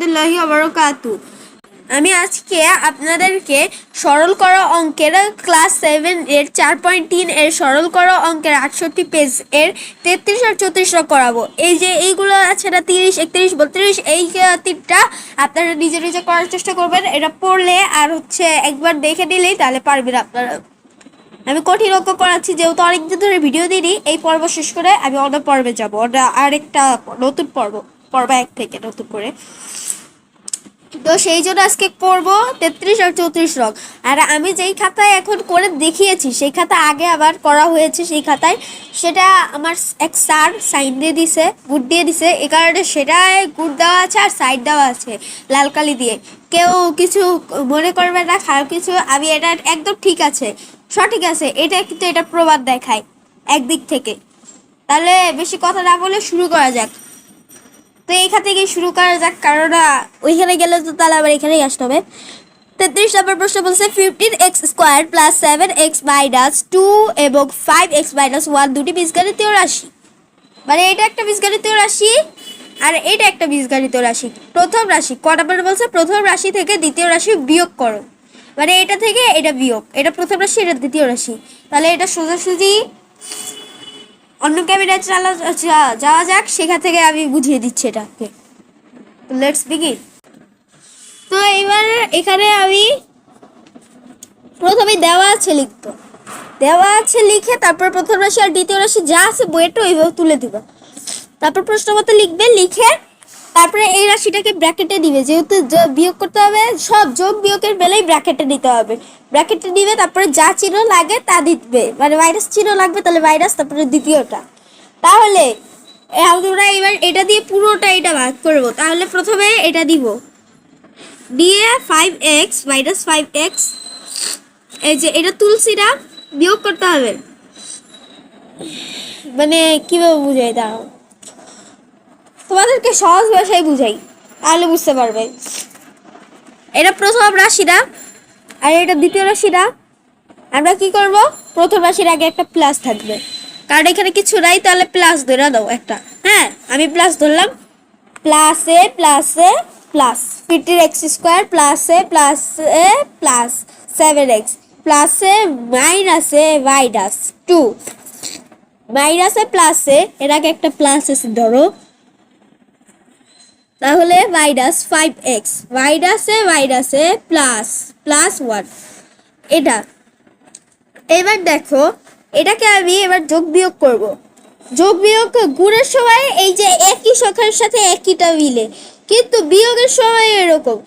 রহমতুল্লাহি আবরকাতু আমি আজকে আপনাদেরকে সরল করা অঙ্কের ক্লাস সেভেন এর চার পয়েন্ট তিন এর সরল করা অঙ্কের আটষট্টি পেজ এর তেত্রিশ আর চৌত্রিশ করাবো। এই যে এইগুলো আছে না, তিরিশ, একত্রিশ, বত্রিশ, এই তিনটা আপনারা নিজে নিজে করার চেষ্টা করবেন। এটা পড়লে আর হচ্ছে একবার দেখে নিলেই তাহলে পারবেন আপনারা। আমি কঠিন অঙ্ক করাচ্ছি, যেহেতু অনেকদিন ধরে ভিডিও দিইনি, এই পর্ব শেষ করে আমি অন্য পর্বে যাব। আরেকটা নতুন পর্ব। পর্ব এক থেকে নতুন করে। তো সেই জন্য আজকে করব তেত্রিশ আর চৌত্রিশ রং। আর আমি যেই খাতায় এখন করে দেখিয়েছি, সেই খাতা আগে আবার করা হয়েছে সেই খাতায়। সেটা আমার এক স্যার সাইন দিয়ে দিছে, গুড দিয়ে দিছে। এই কারণে সেটায় গুড দেওয়া আছে আর সাইড দেওয়া আছে, লাল কালি দিয়ে। কেউ কিছু মনে করবে না খারাপ কিছু আমি এটা একদম ঠিক আছে, সঠিক আছে। এটা কিন্তু এটা প্রবাদ দেখায় একদিক থেকে। তাহলে বেশি কথা না বলে শুরু করা যাক। তো এইখান থেকে শুরু করা যাক, কারণ ওইখানে গেলে তো তাহলে আবার এখানেই আসতে হবে। তেত্রিশ নম্বর প্রশ্ন বলছে fifteen x square plus seven x minus two এবং ফাইভ এক্স মাইনাস ওয়ান দুটি বীজগণিতীয় রাশি। মানে এটা একটা বীজগণিতীয় রাশি, আর এটা একটা বীজগণিতীয় রাশি। প্রথম রাশি, ক নম্বর বলছে, প্রথম রাশি থেকে দ্বিতীয় রাশি বিয়োগ করো। মানে এটা থেকে এটা বিয়োগ, এটা প্রথম রাশি, এটা দ্বিতীয় রাশি। তাহলে এটা সোজাসুজি অন্য ক্যামেরা চালা যাওয়া যাক, সেখান থেকে আমি বুঝিয়ে দিচ্ছি এটাকে। লেটস বিগিন তো এবার এখানে আমি প্রথমে দেওয়া আছে লিখতো। দেওয়া আছে লিখে তারপর প্রথম রাশি আর দ্বিতীয় রাশি যা আছে বইটা ওইভাবে তুলে দিবা। তারপর প্রশ্ন মতো লিখবে, লিখে তারপরে এই রাশিটাকে ব্র্যাকেটে দিবে। যেহেতু বিয়োগ করতে হবে, সব যোগ বিয়োগের বেলায় ব্র্যাকেটে দিতে হবে। ব্র্যাকেটে দিবে, তারপরে যা চিহ্ন লাগে তা দিবে। মানে ভাইরাস চিহ্ন লাগবে, তাহলে ভাইরাস তারপরে দ্বিতীয়টা। তাহলে আমরা এবার এটা দিয়ে পুরোটা এটা ভাগ করব। তাহলে প্রথমে এটা দিব। দিয়ে five x minus five x এই যে এটা তুলসিটা বিয়োগ করতে হবে। মানে কীভাবে বুঝাই, দাঁড়াও। তোমাদেরকে সহজ ভাষায় বুঝাই, তাহলে বুঝতে পারবে। এটা প্রথম রাশিটা, আর এটা দ্বিতীয় রাশিটা। আমরা কি করব? প্রথম রাশির আগে একটা প্লাস থাকবে। কারণ এখানে কিছু নাই, তাহলে প্লাস ধরে দাও একটা। হ্যাঁ আমি প্লাস ধরলাম। প্লাসে প্লাসে প্লাস ফিফটিন এক্স স্কোয়ার প্লাসে প্লাসে প্লাস এ প্লাস সেভেন এক্স প্লাসে মাইনাসে মাইনাস টু মাইনাসে প্লাসে এর আগে একটা প্লাস আছে, ধরো। তাহলে ভাইরাস ফাইভ এক্স মাইনাসে মাইনাসে প্লাস প্লাস ওয়ান এটা, এবার দেখো, এটাকে আমি এবার যোগ বিয়োগ করব। যোগ বিয়োগ গুণের সময় এই যে একই সংখ্যার সাথে একইটা মিলে, কিন্তু বিয়োগের সময় এরকম।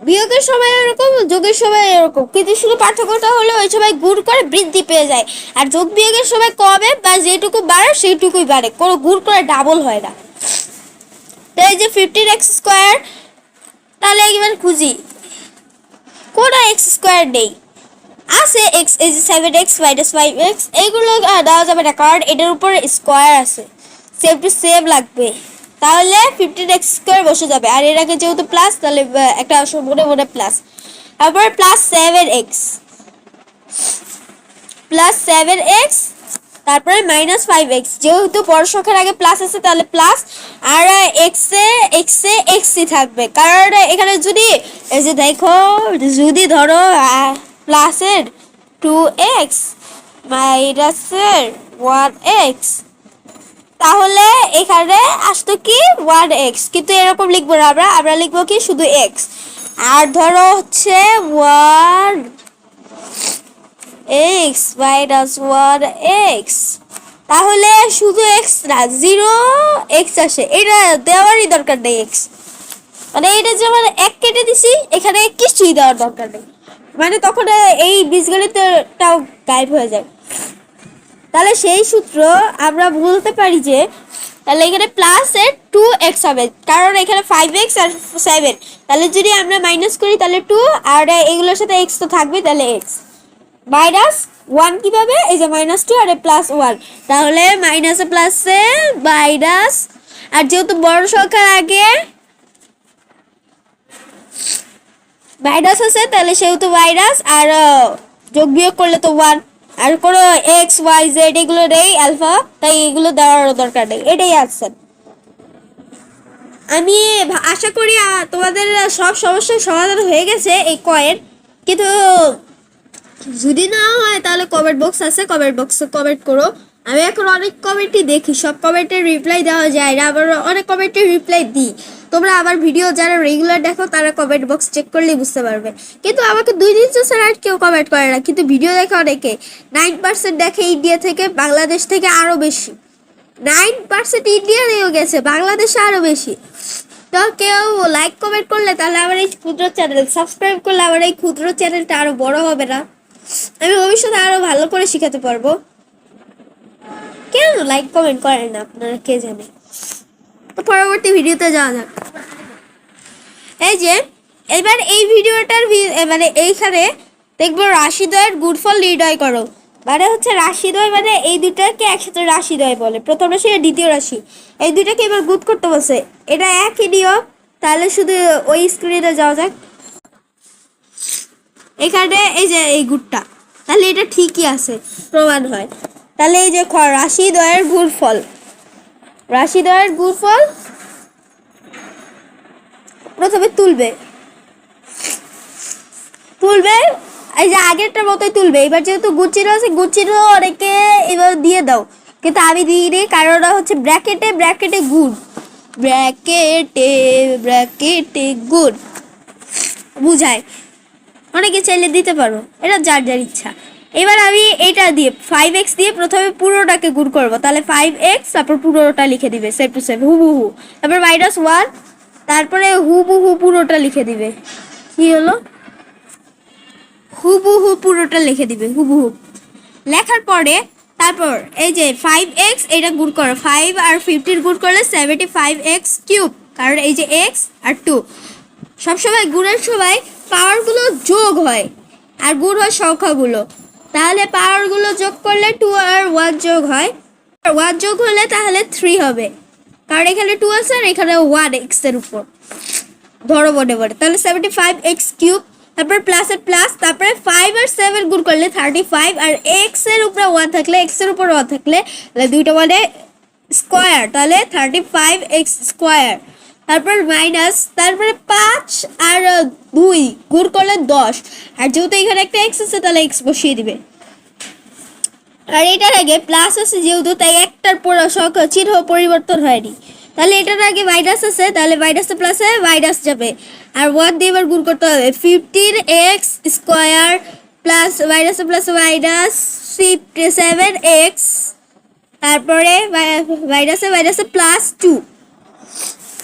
বিয়োগের সময় এরকম, যোগের সময় এরকম। কিন্তু শুধু পার্থক্যটা হলো ওই সময় গুণ করে বৃদ্ধি পেয়ে যায়। আর যোগ বিয়োগের সময় কমে বা যেটুকু বাড়ে সেইটুকুই বাড়ে। কোনো গুণ করে ডাবল হয় না। তো এই যে ফিফটিন এক্স স্কোয়ার তাহলে এবার খুঁজি। কোনো এক্স স্কোয়ার নেই? আছে এক্স এই যে seven x minus five x এইগুলো দেওয়া যাবে না, কারণ এটার উপর স্কোয়ার আছে। সেভ টু সেভ লাগবে। তাহলে ফিফটিন এক্স স্কোয়ার বসে যাবে। আর এর আগে যেহেতু প্লাস তাহলে একটা মনে মনে প্লাস তারপরে plus seven x plus seven x তারপরে মাইনাস ফাইভ এক্স যেহেতু বড় সংখ্যার আগে প্লাস আছে তাহলে প্লাস আর এক্সে এক্সে এক্সই থাকবে। কারণ এখানে যদি, এই যে দেখো, যদি ধরো প্লাসের টু এক্স মাইনাসের ওয়ান এক্স তাহলে এখানে আসতো কি? ওয়ান এক্স কিন্তু এরকম লিখব না আমরা আমরা লিখব কি? শুধু এক্স আর ধরো হচ্ছে one x minus one x তাহলে শুধু এক্স না জিরো এক্স আসে। এটা দেওয়ারই দরকার নেই এক্স মানে এটা যেমন এক কেটে দিছি, এখানে কিছুই দেওয়ার দরকার নেই। মানে তখন এই বীজগণিতটাও গায়েব হয়ে যায়। তাহলে সেই সূত্র আমরা বলতে পারি যে, তাহলে এখানে প্লাস এর টু এক্স হবে। কারণ এখানে ফাইভ এক্স আর সেভেন তাহলে যদি আমরা মাইনাস করি, তাহলে টু আর এগুলোর সাথে এক্স তো থাকবে, তাহলে এক্স মাইনাস ওয়ান কীভাবে? এই যে মাইনাস টু আর প্লাস ওয়ান তাহলে মাইনাসে প্লাসে মাইনাস, আর যেহেতু বড় সংখ্যার আগে, মাইনাস আছে, তাহলে সেহেতু মাইনাস, আর যোগ বিয়োগ করলে তো ওয়ান আর কোনো এক্স ওয়াই জেড এগুলো নেই অ্যালফা তাই এগুলো দেওয়ার দরকার নেই। এটাই আনসার আমি আশা করি তোমাদের সব সমস্যার সমাধান হয়ে গেছে এই কয়ের। কিন্তু যদি না হয়, তাহলে কমেন্ট বক্স আছে কমেন্ট বক্সে কমেন্ট করো। আমি এখন অনেক কমেন্টই দেখি, সব কমেন্টের রিপ্লাই দেওয়া যায় না, আবার অনেক কমেন্টের রিপ্লাই দিই। তোমরা আমার ভিডিও যারা রেগুলার দেখো, তারা কমেন্ট বক্স চেক করলেই বুঝতে পারবে। কিন্তু আমাকে দুই দিন ছাড়া আর কেউ কমেন্ট করে না, কিন্তু ভিডিও দেখে অনেকে। নাইন পার্সেন্ট দেখে ইন্ডিয়া থেকে বাংলাদেশ থেকে আরও বেশি। নাইন পার্সেন্ট ইন্ডিয়া দিয়েও গেছে বাংলাদেশে আরও বেশি। তো কেউ লাইক কমেন্ট করলে তাহলে আমার এই ক্ষুদ্র চ্যানেল সাবস্ক্রাইব করলে আমার এই ক্ষুদ্র চ্যানেলটা আরও বড় হবে না। আমি ভবিষ্যতে আরও ভালো করে শিখাতে পারব। কেন লাইক কমেন্ট করেন না আপনারা, কে জানে? তো পরবর্তী ভিডিওতে যাওয়া যাক। এই যে, এবার এই ভিডিওটার মানে এইখানে দেখব রাশিদয়ের গুড ফল নির্ণয় করো। মানে হচ্ছে রাশিদয় মানে এই দুটাকে একসাথে রাশিদয় বলে। প্রথম রাশি আর দ্বিতীয় রাশি। এই দুটাকে এবার গুড করতে বসে এটা একই নিয়ম, তাহলে শুধু ওই স্ক্রিনে যাওয়া যাক। এখানে এই যে এই গুড়টা, তাহলে এটা ঠিকই আছে, প্রমাণ হয়। তাহলে এই যে খ- রাশি দয়ের গুড় ফল রাশি দয়ের গুড় ফল প্রথমে তুলবে। তুলবে, এই যে আগেরটার মতোই তুলবে। এবার যেহেতু গুচিরো আছে গুচিরো অনেকে এবার দিয়ে দাও। কিন্তু আমি দিইনি কারণ হচ্ছে ব্র্যাকেটে ব্র্যাকেটে গুড়। ব্র্যাকেটে ব্র্যাকেটে গুড়। বুঝায়। অনেকে চাইলে দিতে পারো। এটা যার যার ইচ্ছা। এবার আমি এটা দিয়ে ফাইভ এক্স দিয়ে প্রথমে পুরোটাকে গুণ করব। তাহলে ফাইভ এক্স তারপর পুরোটা লিখে দিবে সেভ টু সেভ হুবু হু তারপর মাইনাস ওয়ান তারপরে হুবু হু পুরোটা লিখে দিবে। কি হলো? হুবু হু পুরোটা লিখে দিবে হুবু হু লেখার পরে, তারপর এই যে ফাইভ এক্স এটা গুণ করো। ফাইভ আর ফিফটির গুণ করলে সেভেন্টি ফাইভ এক্স কিউব কারণ এই যে এক্স আর টু সবসময় গুণের সময় পাওয়ারগুলো যোগ হয় আর গুণ হয় সংখ্যাগুলো। তাহলে পাওয়ারগুলো যোগ করলে টু আর ওয়ান যোগ হয়। আর ওয়ান যোগ হলে তাহলে থ্রি হবে। কারণ এখানে টু আছে আর এখানে ওয়ান এক্সের উপর। ধরো মনে মনে তাহলে সেভেন্টি ফাইভ এক্স কিউব তারপরে প্লাস এর প্লাস তারপরে ফাইভ আর সেভেন গুণ করলে থার্টি ফাইভ আর এক্সের উপরে ওয়ান থাকলে এক্সের উপর ওয়ান থাকলে দুইটা মানে স্কোয়ার তাহলে থার্টি ফাইভ এক্স স্কোয়ার তারপর মাইনাস তারপরে পাঁচ আর দুই, গুণ করলে দশ। আর যেহেতু এখানে একটা এক্স আছে, তাহলে এক্স বসিয়ে দিবে। আর এটার আগে প্লাস আছে যেহেতু, তাই একটার পুরো চিহ্ন পরিবর্তন হয়নি। তাহলে এটার আগে মাইনাস আছে, তাহলে মাইনাসে প্লাসে মাইনাস যাবে। আর ওয়ান দিয়ে এবার গুণ করতে হবে। ফিফটিন এক্স স্কোয়ার প্লাস মাইনাসে plus minus fifty seven x তারপরে মাইনাসে মাইনাসে প্লাস টু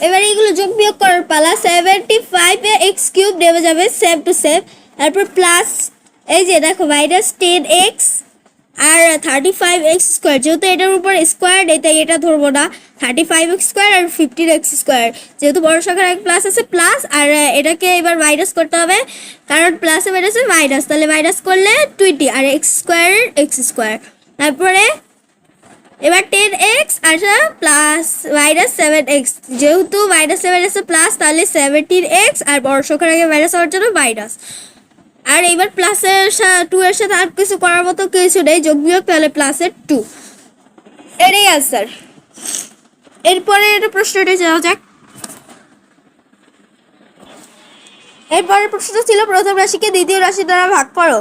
এবার এগুলো যোগ বিয়োগ করার পালা সেভেন্টি ফাইভ এক্স কিউব নেমে যাবে সেভ টু সেভ তারপর প্লাস এই যে দেখো মাইনাস টেন এক্স আর থার্টি ফাইভ এক্স স্কোয়ার যেহেতু এটার উপর স্কোয়ার নেই তাই এটা ধরবো না। থার্টি ফাইভ এক্স স্কোয়ার আর ফিফটিন এক্স স্কোয়ার যেহেতু বড় সংখ্যার এক প্লাস আছে প্লাস আর এটাকে এবার মাইনাস করতে হবে। কারণ প্লাসে মাইনাসে মাইনাস তাহলে মাইনাস করলে টোয়েন্টি আর এক্স স্কোয়ার এক্স স্কোয়ার তারপরে এবার টেন এক্স আর প্লাস মাইনাস সেভেন এক্স যেহেতু মাইনাস সেভেন এক্স প্লাস তাহলে সেভেন্টিন এক্স আর বড় আগে মাইনাস হওয়ার জন্য মাইনাস আর এবার প্লাসের টু এর সাথে আর কিছু করার মতো কিছু নেই, যোগ বিয়োগ তাহলে প্লাসের টু এটাই আনসার এরপরে প্রশ্নটা যাওয়া যাক। এরপরের প্রশ্নটা ছিল, প্রথম রাশিকে দ্বিতীয় রাশি দ্বারা ভাগ করো।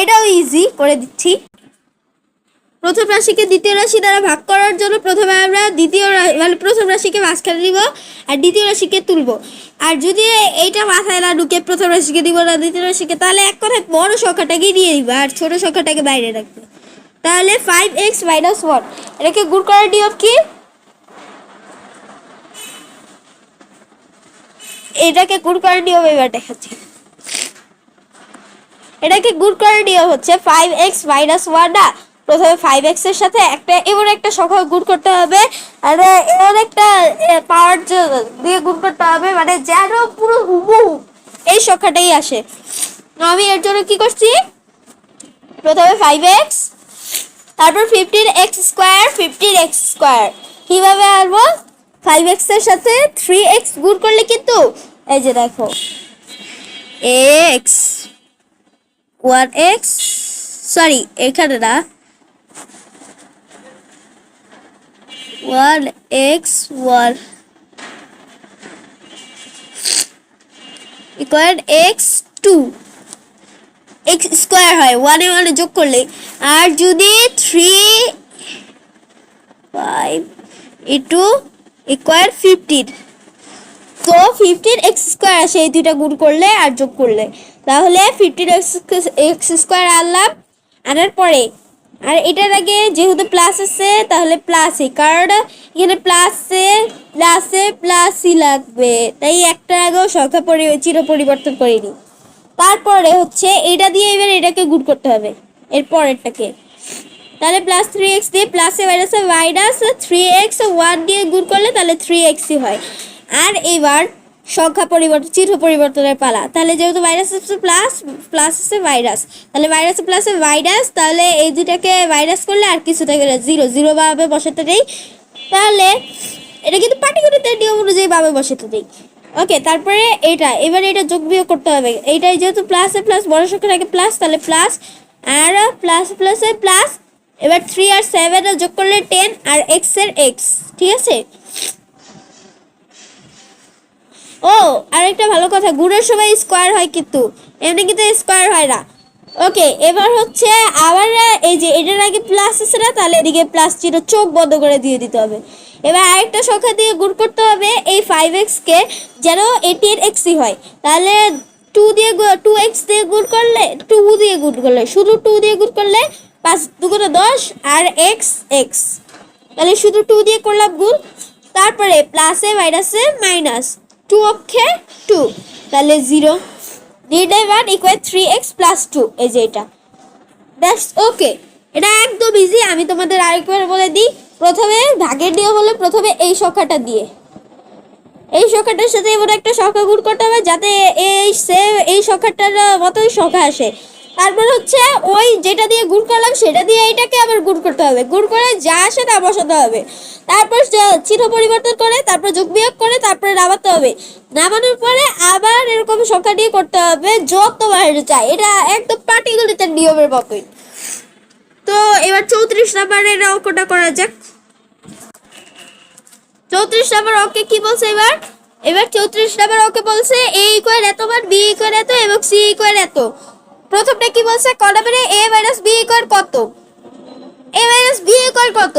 এটাও ইজি করে দিচ্ছি। প্রথম রাশিকে দ্বিতীয় রাশি দ্বারা ভাগ করার জন্য প্রথমে আমরা দ্বিতীয় মানে প্রথম রাশিকে মাঝখানে দিব আর দ্বিতীয় রাশিকে তুলব। আর যদি এইটা মাথায় না ঢুকে প্রথম রাশিকে দিব না দ্বিতীয় রাশিকে, তাহলে এক কথায় বড় সংখ্যাটাকে দিয়ে দিব আর ছোট সংখ্যাটাকে বাইরে রাখবে। তাহলে ফাইভ এক্স মাইনাস ওয়ান এটাকে গুড করার নিয়ম কি? এটাকে গুড করার নিয়ম এবার দেখাচ্ছি। এটাকে গুড করার নিয়ম হচ্ছে ফাইভ এক্স মাইনাস ওয়ান না? প্রথমে ফাইভ এক্সের সাথে একটা এমন একটা সংখ্যা গুণ করতে হবে। আর এমন একটা পাওয়ার দিয়ে গুণ করতে হবে। মানে যেন পুরো হুবহু এই সংখ্যাটাই আসে। আমি এর জন্য কি করছি? প্রথমে ফাইভ এক্স তারপর fifteen x square fifteen x square কীভাবে আনব ফাইভ এক্সের সাথে থ্রি এক্স গুণ করলে কিন্তু, এই যে দেখো এক্স ওয়ান এক্স সরি এখানে না one x one equal x two. X square হয়, ওয়ানে ওয়ানে যোগ করলে। আর যদি three five into equal fifteen, তো ফিফটিন এক্স স্কোয়ার আসে, এই দুইটা গুণ করলে আর যোগ করলে। তাহলে ফিফটিন এক্স এক্স স্কোয়ার আনলাম, আনার পরে আর এটার আগে যেহেতু প্লাস আছে, তাহলে প্লাসই কারণ এখানে প্লাসে প্লাসে প্লাসই লাগবে। তাই একটা আগেও সংখ্যা পরি চির পরিবর্তন করিনি। তারপরে হচ্ছে এটা দিয়ে এবার এটাকে গুড করতে হবে, এর পরেরটাকে। তাহলে প্লাস থ্রি এক্স দিয়ে প্লাসে মাইনাসে মাইনাস থ্রি এক্স ওয়ান দিয়ে গুড করলে তাহলে থ্রি এক্সই হয়। আর এবার সংখ্যা পরিবর্তন, চিহ্ন পরিবর্তনের পালা। তাহলে যেহেতু ভাইরাস আছে প্লাস প্লাস আছে ভাইরাস তাহলে মাইনাস প্লাসে ভাইরাস তাহলে এই দুটাকে ভাইরাস করলে আর কিছু থাকে না জিরো জিরো ভাবে বসাতে নেই তাহলে এটা কিন্তু পাটিগণিতের নিয়ম অনুযায়ী ভাবে বসাতে নেই ওকে তারপরে এটা এবার এটা যোগ বিয়োগ করতে হবে। এইটাই যেহেতু প্লাসে প্লাস বড় সংখ্যার আগে প্লাস তাহলে প্লাস আর প্লাস প্লাসে প্লাস এবার থ্রি আর সেভেন যোগ করলে টেন আর এক্সের এক্স ঠিক আছে? ও, আরেকটা ভালো কথা গুণের সময় স্কোয়ার হয় কিন্তু, এমনি কিন্তু স্কোয়ার হয় না। ওকে এবার হচ্ছে আবার, এই যে এটার আগে প্লাস আছে না, তাহলে এদিকে প্লাস চিহ্ন চোখ বন্ধ করে দিয়ে দিতে হবে। এবার আরেকটা সংখ্যা দিয়ে গুণ করতে হবে, এই ফাইভ এক্সকে যেন এটি এর এক্সই হয়। তাহলে টু দিয়ে টু এক্স দিয়ে গুণ করলে টু দিয়ে গুণ করলে, শুধু টু দিয়ে গুণ করলে পাঁচ দুগুণে দশ, আর এক্স এক্স তাহলে শুধু টু দিয়ে করলাম গুণ, তারপরে প্লাসে মাইনাসে মাইনাস টু অক্ষে টু তাহলে জিরো নির্ণয় মান equal three x plus two এই যে এটা। দ্যাটস ওকে এটা একদম ইজি আমি তোমাদের আরেকবার বলে দিই। প্রথমে ভাগের নিয়ম হলো প্রথমে এই সংখ্যাটা দিয়ে। এই সংখ্যাটার সাথে এমন একটা সংখ্যা গুণ করতে হবে যাতে এই সেম এই সংখ্যাটার মতোই সংখ্যা আসে। তারপর হচ্ছে ওই যেটা দিয়ে গুণ করলাম, সেটা দিয়ে এইটাকে আবার গুণ করতে হবে। গুণ করে যা আসে তা বসাতে হবে। তারপর চিহ্ন পরিবর্তন করে, তারপর যোগ বিয়োগ করে, তারপরে নামাতে হবে। নামানোর পরে আবার এরকম সংখ্যা দিয়ে করতে হবে যতবার চাই। এটা একদম পাটিগণিতের নিয়মের মতোই। তো এবার চৌত্রিশ নাম্বারের অঙ্কটা করা যাক। চৌত্রিশ নাম্বার ওকে কি বলছে এবার? এবার চৌত্রিশ নাম্বার ওকে বলছে এ ইকুয়াল এত বার বি ইকুয়াল এত এবং সি ইকুয়াল এত। প্রথমটা কি বলছে? ক নাম্বারে এ মাইনাস বি ইকুয়াল কত? এ মাইনাস বি ইকুয়াল কত?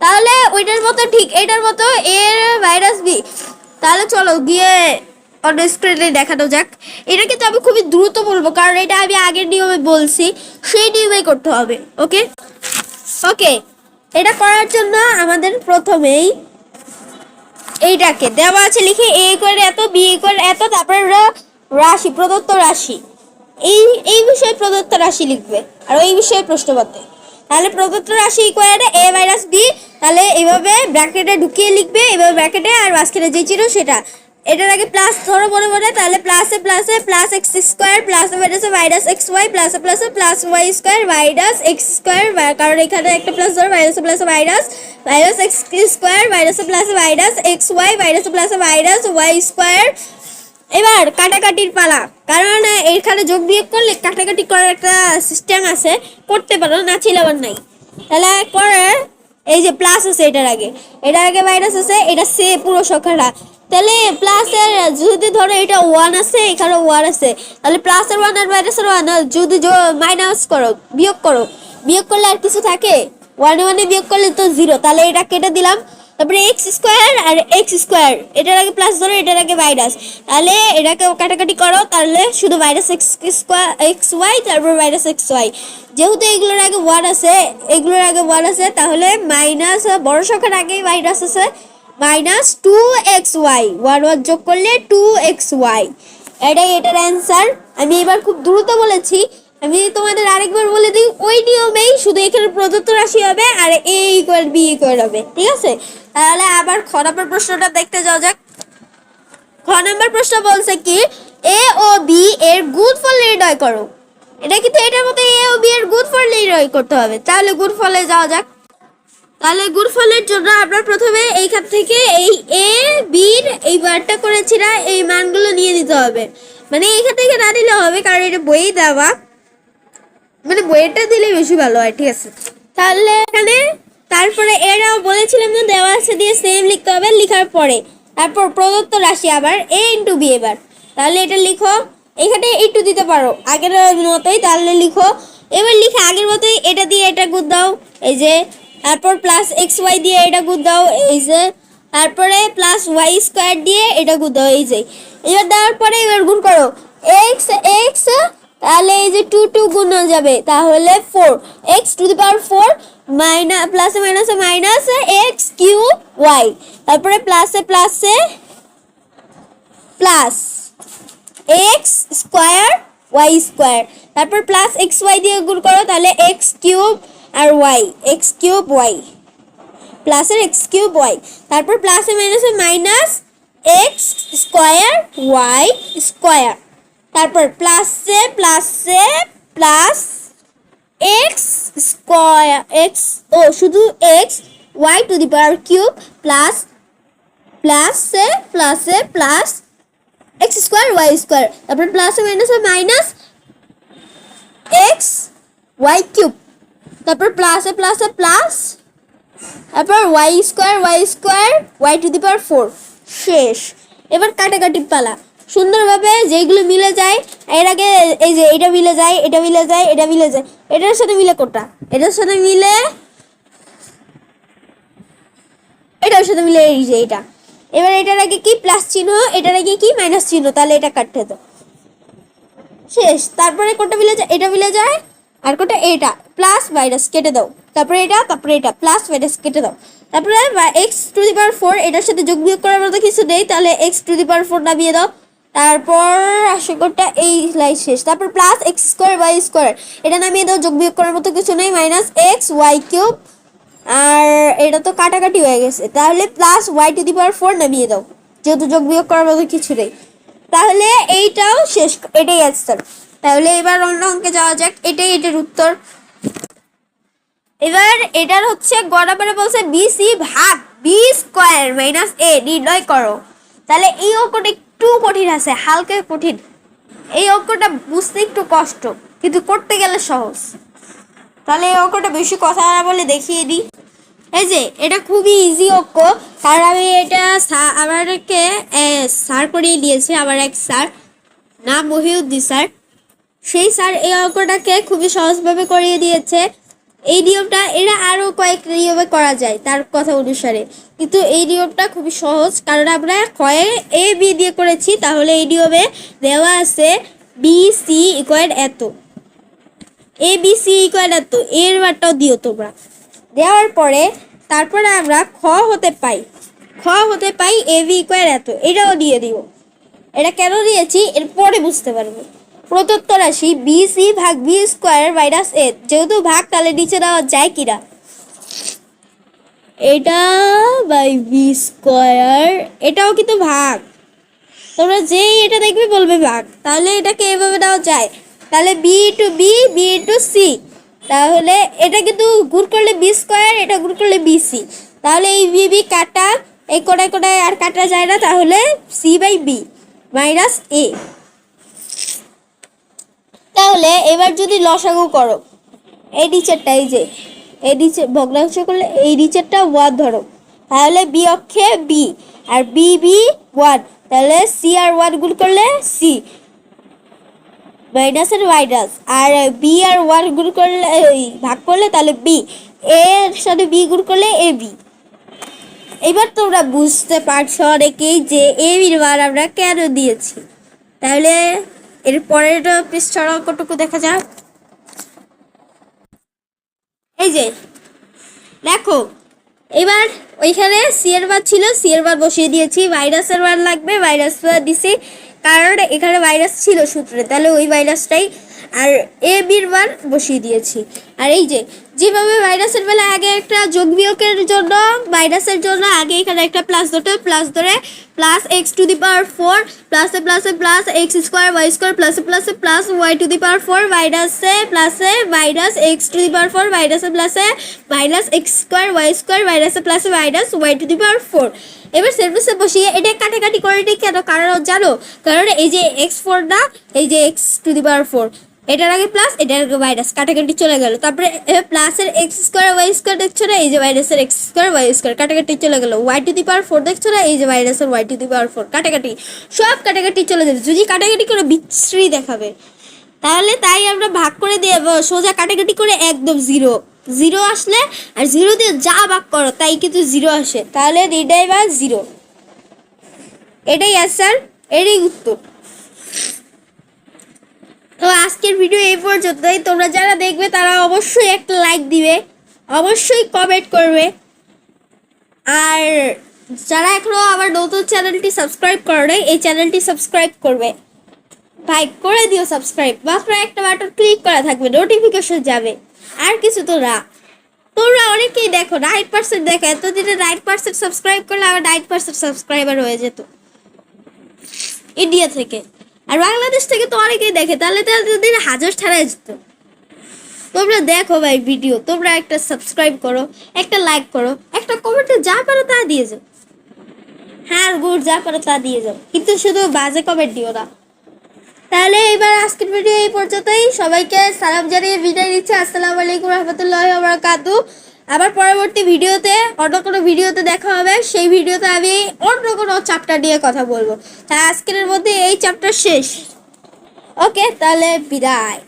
তাহলে ওইটার মতো ঠিক এটার মতো এ মাইনাস বি তাহলে চলো গিয়ে অন্য স্ক্রিনে দেখানো যাক। এটা কিন্তু আমি খুবই দ্রুত বলব, কারণ এটা আমি আগের নিয়মে বলছি, সেই নিয়মে করতে হবে, ওকে? ওকে, এটা করার জন্য আমাদের প্রথমেই এইটাকে দেওয়া আছে লিখে এ করে এত বি করে এত, তারপরে রাশি, প্রদত্ত রাশি। এই এই বিষয়ে প্রদত্ত রাশি লিখবে, আর ওই বিষয়ে প্রশ্নপত্রে তাহলে প্রদত্ত রাশি ইকুয়াল এ মাইনাস বি তাহলে এইভাবে ব্র্যাকেটে ঢুকিয়ে লিখবে, এভাবে ব্র্যাকেটে আর মাঝখানে যে ছিল সেটা। এটার আগে প্লাস ধরো মনে মনে, তাহলে প্লাসে প্লাসে প্লাস এক্স স্কোয়ার প্লাস মাইনাসে মাইনাস এক্স ওয়াই প্লাসে প্লাসে plus y square minus x square কারণ এখানে একটা প্লাস ধরো মাইনাসে প্লাসে মাইনাস মাইনাস এক্স স্কোয়ার মাইনাসে প্লাসে মাইনাস এক্স ওয়াই মাইনাসে প্লাসে মাইনাস ওয়াই স্কোয়ার এবার কাটাকাটির পালা। কারণ এখানে যোগ বিয়োগ করলে কাটাকাটি করার একটা সিস্টেম আছে, করতে পারো, না ছিল আবার নাই। তাহলে করে এই যে প্লাস আছে এটার আগে। এটার আগে মাইনাস আছে, এটা সে পুরো সংখ্যাটা। তাহলে প্লাসের যদি ধরো এটা ওয়ান আছে এখানে ওয়ান আছে। তাহলে প্লাসের ওয়ান আর মাইনাসের ওয়ান যদি মাইনাস করো, বিয়োগ করো। বিয়োগ করলে আর কিছু থাকে? ওয়ানে ওয়ানে বিয়োগ করলে তো জিরো তাহলে এটা কেটে দিলাম। তারপরে এক্স স্কোয়ার আর এক্স স্কোয়ার এটার আগে প্লাস ধরো, এটার আগে মাইনাস তাহলে এটাকে কাটাকাটি করো, তাহলে শুধু minus x square x y তারপর মাইনাস এক্স ওয়াই যেহেতু এগুলোর আগে ওয়ান আছে, এগুলোর আগে ওয়ান আছে, তাহলে মাইনাস বড় সংখ্যার আগেই মাইনাস আছে। Minus two x y one one যোগ করলে টু এক্স ওয়াই এটাই এটার অ্যান্সার আমি এবার খুব দ্রুত বলেছি, আমি তোমাদের আরেকবার বলে দিই, ওই নিয়মেই শুধু এখানে প্রদত্ত রাশি হবে আর এ ইকুয়াল বি ইকুয়াল হবে, ঠিক আছে? তাহলে আবার খ নম্বর প্রশ্নটা দেখতে যাওয়া যাক। খ নম্বর প্রশ্ন বলছে কি এ ও বি এর গুণফল নির্ণয় করো। এটা কিন্তু এটার মতো এ ও বি এর গুণফল নির্ণয় করতে হবে। তাহলে গুণফলে যাওয়া যাক। তাহলে গুণফলের জন্য আমরা প্রথমে এইখান থেকে এই এ বির এই বারটা করেছি না, এই মানগুলো নিয়ে নিতে হবে। মানে এইখান থেকে না নিলে হবে, কারণ এটা বইয়ে দেওয়া। মানে বইয়েরটা দিলে বেশি ভালো হয়, ঠিক আছে। তাহলে এখানে তারপরে এরাও বলেছিলাম না দেওয়া আছে দিয়ে সেম লিখতে হবে, লিখার পরে। তারপর প্রদত্ত রাশি আবার এ ইন্টু বি এবার। তাহলে এটা লিখো, এখানে একটু দিতে পারো, আগের মতোই, তাহলে লিখো। এবার লিখে আগের মতোই এটা দিয়ে এটা গুদ দাও, এই যে, তারপর প্লাস এক্স ওয়াই দিয়ে এটা গুদ দাও, এই যে, তারপরে প্লাস ওয়াই স্কোয়ার দিয়ে এটা গুদ দাও, এই যে। এবার দেওয়ার পরে এবার গুণ করো এক্স এক্স তাহলে এই যে টু টু গুণ হয়ে যাবে, তাহলে four x to the power four minus প্লাসে মাইনাসে মাইনাস এক্স কিউ ওয়াই তারপরে প্লাসে প্লাসে plus x square y square তারপর প্লাস এক্স ওয়াই দিয়ে গুণ করো, তাহলে এক্স কিউব আর ওয়াই এক্স কিউব ওয়াই প্লাসের এক্স কিউব ওয়াই তারপর প্লাসে মাইনাসে minus x square y square তারপর প্লাসে প্লাসে প্লাস এক্স স্কোয়ার এক্স ও শুধু x y to the power cube plus প্লাসে প্লাসে plus x square y square তারপর প্লাসে মাইনাসে মাইনাস এক্স ওয়াই কিউব তারপর প্লাসে প্লাসে প্লাস তারপর Y square Y square Y to the power four শেষ। এবার কাটাকাটি পালা। সুন্দরভাবে যেগুলো মিলে যায়, এর আগে এই যে এটা মিলে যায়, এটা মিলে যায়, এটা মিলে যায়, এটার সাথে মিলে কোটা এটার সাথে মিলে এটার সাথে মিলে এই যে এটা এবার এটার আগে কি প্লাস চিহ্ন, এটার আগে কি মাইনাস চিহ্ন? তাহলে এটা কাটতে দাও। শেষ। তারপরে কোনটা মিলে যায়? এটা মিলে যায়, আর কোনটা? এটা। প্লাস, মাইনাস কেটে দাও। তারপরে এটা তারপরে এটা। প্লাস, মাইনাস কেটে দাও। তারপরে X to the power four এটার সাথে যোগ বিয়োগ করার মতো কিছু নেই, তাহলে X to the power four নামিয়ে দাও। তারপর আশঙ্কটা এই লাইন শেষ। তারপর plus X square Y square এটা নামিয়ে দাও যোগ বিয়োগ করার মতো কিছু নেই মাইনাস এক্স ওয়াই কিউব আর এটা তো কাটাকাটি হয়ে গেছে। তাহলে plus Y to the power four নামিয়ে দাও। যেহেতু যোগ বিয়োগ করার মতো কিছু নেই। তাহলে এইটাও শেষ, এটাই অ্যান্সার তাহলে এবার অন্য অঙ্কে যাওয়া যাক। এটাই এটার উত্তর। এবার এটার হচ্ছে গড়াবারে বলছে বি সি ভাগ বি স্কোয়ার মাইনাস এ নির্ণয় করো। তাহলে এই অঙ্কটা একটু কঠিন আছে, হালকা কঠিন। এই অঙ্কটা বুঝতে একটু কষ্ট, কিন্তু করতে গেলে সহজ। তাহলে এই অঙ্কটা বেশি কথা না বলে দেখিয়ে দিই। এই যে, এটা খুবই ইজি অঙ্ক কারণ আমি এটা আমারকে স্যার করিয়ে দিয়েছে, আমার এক স্যার নাম মহিউদ্দিন স্যার সেই স্যার এই অঙ্কটাকে খুবই সহজভাবে করিয়ে দিয়েছে। এই নিয়মটা এরা আরও কয়েক নিয়মে করা যায় তার কথা অনুসারে। কিন্তু এই নিয়মটা খুবই সহজ, কারণ আমরা ক্ষয়ে এ, বি দিয়ে করেছি, তাহলে এই নিয়মে দেওয়া আছে বি, সি ইকুয়াল এত। এ, বি, সি ইকুয়াল এত, এর বারটাও দিও তোমরা। দেওয়ার পরে তারপরে আমরা খ হতে পাই। খ হতে পাই এ, বি ইকুয়াল এত, এটাও দিয়ে দিও। এটা কেন দিয়েছি? এরপরে বুঝতে পারবে। প্রদত্ত রাশি বি সি ভাগ বি স্কোয়ার মাইনাস এ যেহেতু ভাগ, তাহলে নিচে দেওয়া যায় কিনা? এটা বাই বি স্কোয়ার এটাও কিন্তু ভাগ। তোমরা যেই এটা দেখবে বলবে ভাগ। তাহলে এটাকে এভাবে দেওয়া যায়। তাহলে B to B B to C তাহলে এটা কিন্তু গুণ করলে বি স্কোয়ার এটা গুণ করলে বি সি তাহলে এই বি বি কাটা, এই কোটায় কোটায় আর কাটা যায় না, তাহলে C by B minus A তাহলে এবার যদি লসাগু করো, এই নিচেরটা এই যে, এই নিচে ভগ্নাংশ করলে এই নিচেরটা ওয়ান ধরো। তাহলে বি অক্ষে বি আর বি বি ওয়ান তাহলে সি আর ওয়ান গুণ করলে সি মাইনাস আর মাইনাস আর বি আর ওয়ান গুণ করলে ভাগ করলে তাহলে বি এর সাথে বি গুণ করলে এ বি এবার তোমরা বুঝতে পারছ অনেকেই যে এ বির মান আমরা কেন দিয়েছি। তাহলে এর পরের পৃষ্ঠার কতটুকু দেখা যাক এই যে, দেখো, এবার ওইখানে সি এর বার ছিল সিয়ের বার বসিয়ে দিয়েছি। ভাইরাসের বার লাগবে ভাইরাস দিছি, কারণ এখানে ভাইরাস ছিল সূত্রে। তাহলে ওই ভাইরাসটাই আর এ বির বার বসিয়ে দিয়েছি। আর এই যে, যেভাবে ভাইরাসের বেলা আগে একটা যোগ বিয়োগের জন্য, ভাইরাসের জন্য আগে এখানে একটা প্লাস ধরতে প্লাস ধরে plus X to the power four প্লাসে প্লাসে plus X square Y square প্লাসে প্লাসে plus Y to the power four ভাইরাসে প্লাসে virus X to the power four ভাইরাসে প্লাসে ভাইরাস এক্স স্কোয়ার ওয়াই স্কোয়ার ভাইরাসে প্লাসে virus Y to the power four এবার সার্ভিসে বসিয়ে এটা কাটাকাটি করে নিই কেন কারণ জানো, কারণ এই যে এক্স ফোর না, এই যে X to the power four এটার আগে প্লাস এটার আগে মাইনাস কাটাকাটি চলে গেল। তারপরে প্লাসের এক্স স্কোয়ার ওয়াই স্কোয়ার দেখছ না? এই যে মাইনাসের এক্স স্কোয়ার ওয়াই স্কোয়ার কাটাকাটি চলে গেল। Y to the power four দেখছ না? এই যে মাইনাসের Y to the power four কাটাকাটি। সব কাটাকাটি চলে যাবে। যদি কাটাকাটি করে বিচ্ছিরি দেখাবে, তাহলে তাই আমরা ভাগ করে দিয়ে সোজা কাটাকাটি করে একদম জিরো জিরো আসলে আর জিরো দিয়ে যা ভাগ করো, তাই কিন্তু জিরো আসে। তাহলে এটাই বা জিরো। এটাই অ্যান্সার এটাই উত্তর। তো আজকের ভিডিও এই পর্যন্তই। তোমরা যারা দেখবে, তারা অবশ্যই একটা লাইক দিবে। অবশ্যই কমেন্ট করবে। আর যারা এখনও আমার নতুন চ্যানেলটি সাবস্ক্রাইব করে এই চ্যানেলটি সাবস্ক্রাইব করবে। ভাই, করে দিও সাবস্ক্রাইব মাত্র একটা বাটন ক্লিক করা থাকবে নোটিফিকেশন যাবে। আর কিছু তো না তোমরা অনেকেই দেখো নাইট পার্সেন্ট দেখো, এতদিনে নাইট পার্সেন্ট সাবস্ক্রাইব করলে আমার নাইট পার্সেন্ট সাবস্ক্রাইবার হয়ে যেত। ইন্ডিয়া থেকে। আর বাংলাদেশ থেকে তো অনেকেই দেখে, তাহলে তো এতদিন হাজার ছাড়াই যেত। তোমরা দেখো ভাই ভিডিও তোমরা একটা সাবস্ক্রাইব করো, একটা লাইক করো, একটা কমেন্টে যা পারো তা দিয়ে যাও। হ্যাঁ গুড, যা পারো তা দিয়ে যাও। কিন্তু শুধু বাজে কমেন্ট দিও না। তাহলে এবার আজকের ভিডিও এই পর্যন্তই। সবাইকে সালাম জানিয়ে বিদায় নিচ্ছে। আসসালামু আলাইকুম রহমতুল্লাহ বারাকাতু আবার পরবর্তী ভিডিওতে, অন্য কোনো ভিডিওতে দেখা হবে। সেই ভিডিওতে আমি অন্য কোনো চ্যাপ্টার নিয়ে কথা বলব। তাই আজকের মধ্যে এই চ্যাপ্টার শেষ। ওকে তাহলে বিদায়।